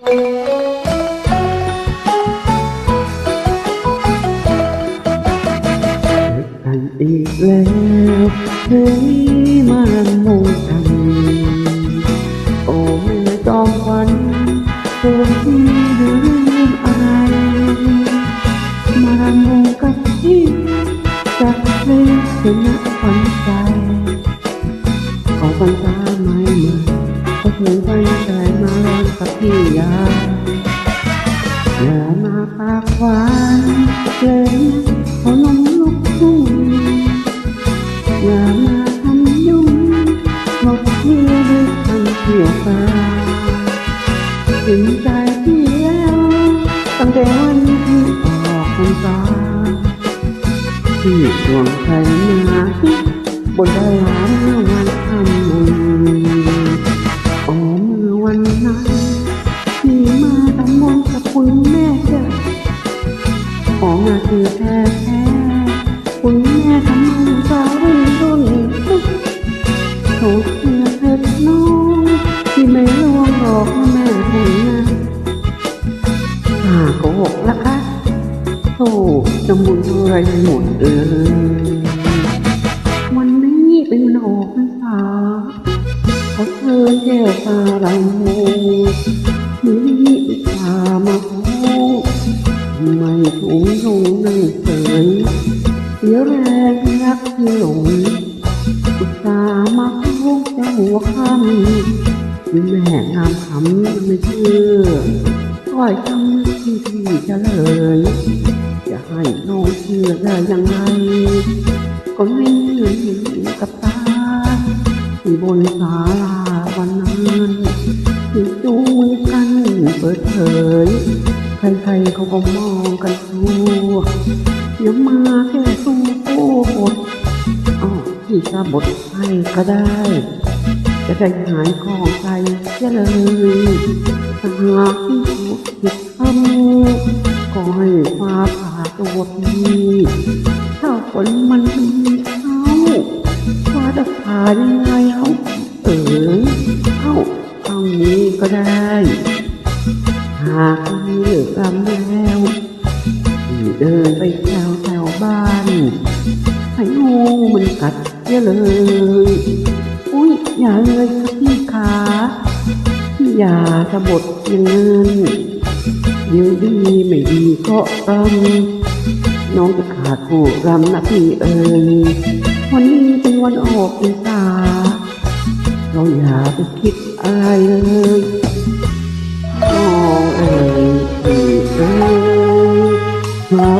กันอีกแล้วเฮ้ยมาลำมงกันโอ้แม่จอมขวัญตัวที่ลืมอะไรมาลำมงกับพี่จากเพลงชนะขวัญใจขอฟันตา ยาอย่ามาปากหวานเกินขอนมลูกทุ่งอย่ามาทำยุ่งหมดที่ด้วยคำเกี่ยวกาถึงใจพี่แล้วตั้งแต่วันที่ออกพรรษาที่ดวงใจมาบนดาราวันทำบุญ ขอมาคือแท้แท้คุณแม่ทำมนต์สาวรุ่นรุ่นโถเสียเถิดน้องที่ไม่ลวงหลอกแม่คุณนะหาโกหกละคะโธ่จะมุนอะไรหมดเออวันนี้เป็นวันออกพรรษาขอเชิญแก้วตาลำโมนี่พามาโอ้ไม่ ถูงลงนั่งเฉยเสียแรงรักที่หลงอุตส่าห์มาโค้งจะหัวค่ำแม่งามคำไม่เชื่อก้อยคำที่พี่จะเลยจะให้น้องเชื่อได้ยังไงก็ไม่เห็นกับตาที่บนศาลาวันนั้นที่จูงมือกันเปิดเผย ใครๆเขาก็มองกันทั่วอย่ามาแค่สู้โอ้บทอ้าวพี่จะบทให้ก็ได้ จะได้หายของใจเสียเลยถ้าหากที่ถูกผิดทำก็ให้ฟ้าผ่าตัวพี่ถ้าฝนมันมีเขาฟ้าจะผ่ายังไงเขาเอ๋ยเข้าเท่านี้ก็ได้ หากมีเลือกำแล้วที่เดินไปแถวแถวบ้านให้งูมันกัดเยอะเลย อุ้ยอย่าเลยครับพี่ขาพี่อย่าสะบดอย่างนั้นเดี๋ยวดีไม่ดีก็ตำน้องจะขาดผู้รำนะพี่เอ๋ยวันนี้เป็นวันออกพรรษาเราอย่าไปคิดอะไรเลย น้อ